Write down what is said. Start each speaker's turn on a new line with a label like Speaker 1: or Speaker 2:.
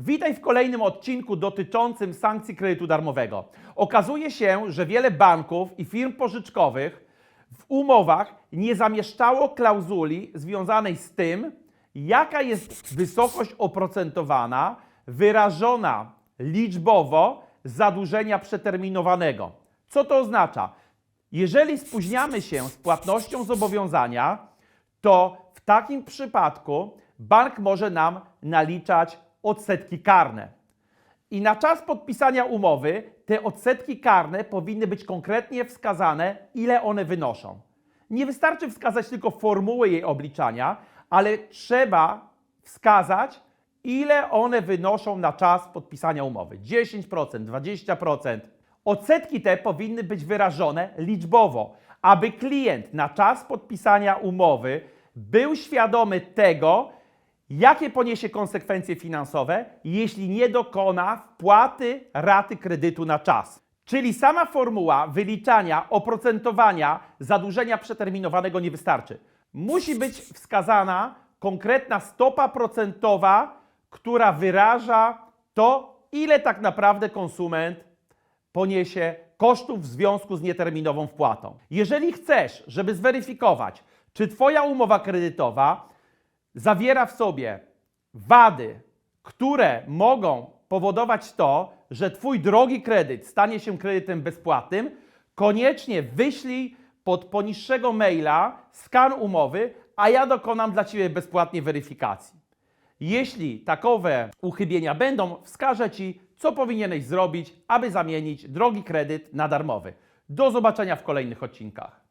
Speaker 1: Witaj w kolejnym odcinku dotyczącym sankcji kredytu darmowego. Okazuje się, że wiele banków i firm pożyczkowych w umowach nie zamieszczało klauzuli związanej z tym, jaka jest wysokość oprocentowana wyrażona liczbowo zadłużenia przeterminowanego. Co to oznacza? Jeżeli spóźniamy się z płatnością zobowiązania, to w takim przypadku bank może nam naliczać odsetki karne. I na czas podpisania umowy te odsetki karne powinny być konkretnie wskazane, ile one wynoszą. Nie wystarczy wskazać tylko formułę jej obliczania, ale trzeba wskazać, ile one wynoszą na czas podpisania umowy. 10%, 20%. Odsetki te powinny być wyrażone liczbowo, aby klient na czas podpisania umowy był świadomy tego, jakie poniesie konsekwencje finansowe, jeśli nie dokona wpłaty raty kredytu na czas. Czyli sama formuła wyliczania oprocentowania zadłużenia przeterminowanego nie wystarczy. Musi być wskazana konkretna stopa procentowa, która wyraża to, ile tak naprawdę konsument poniesie kosztów w związku z nieterminową wpłatą. Jeżeli chcesz, żeby zweryfikować, czy Twoja umowa kredytowa zawiera w sobie wady, które mogą powodować to, że Twój drogi kredyt stanie się kredytem bezpłatnym, koniecznie wyślij pod poniższego maila skan umowy, a ja dokonam dla Ciebie bezpłatnie weryfikacji. Jeśli takowe uchybienia będą, wskażę Ci, co powinieneś zrobić, aby zamienić drogi kredyt na darmowy. Do zobaczenia w kolejnych odcinkach.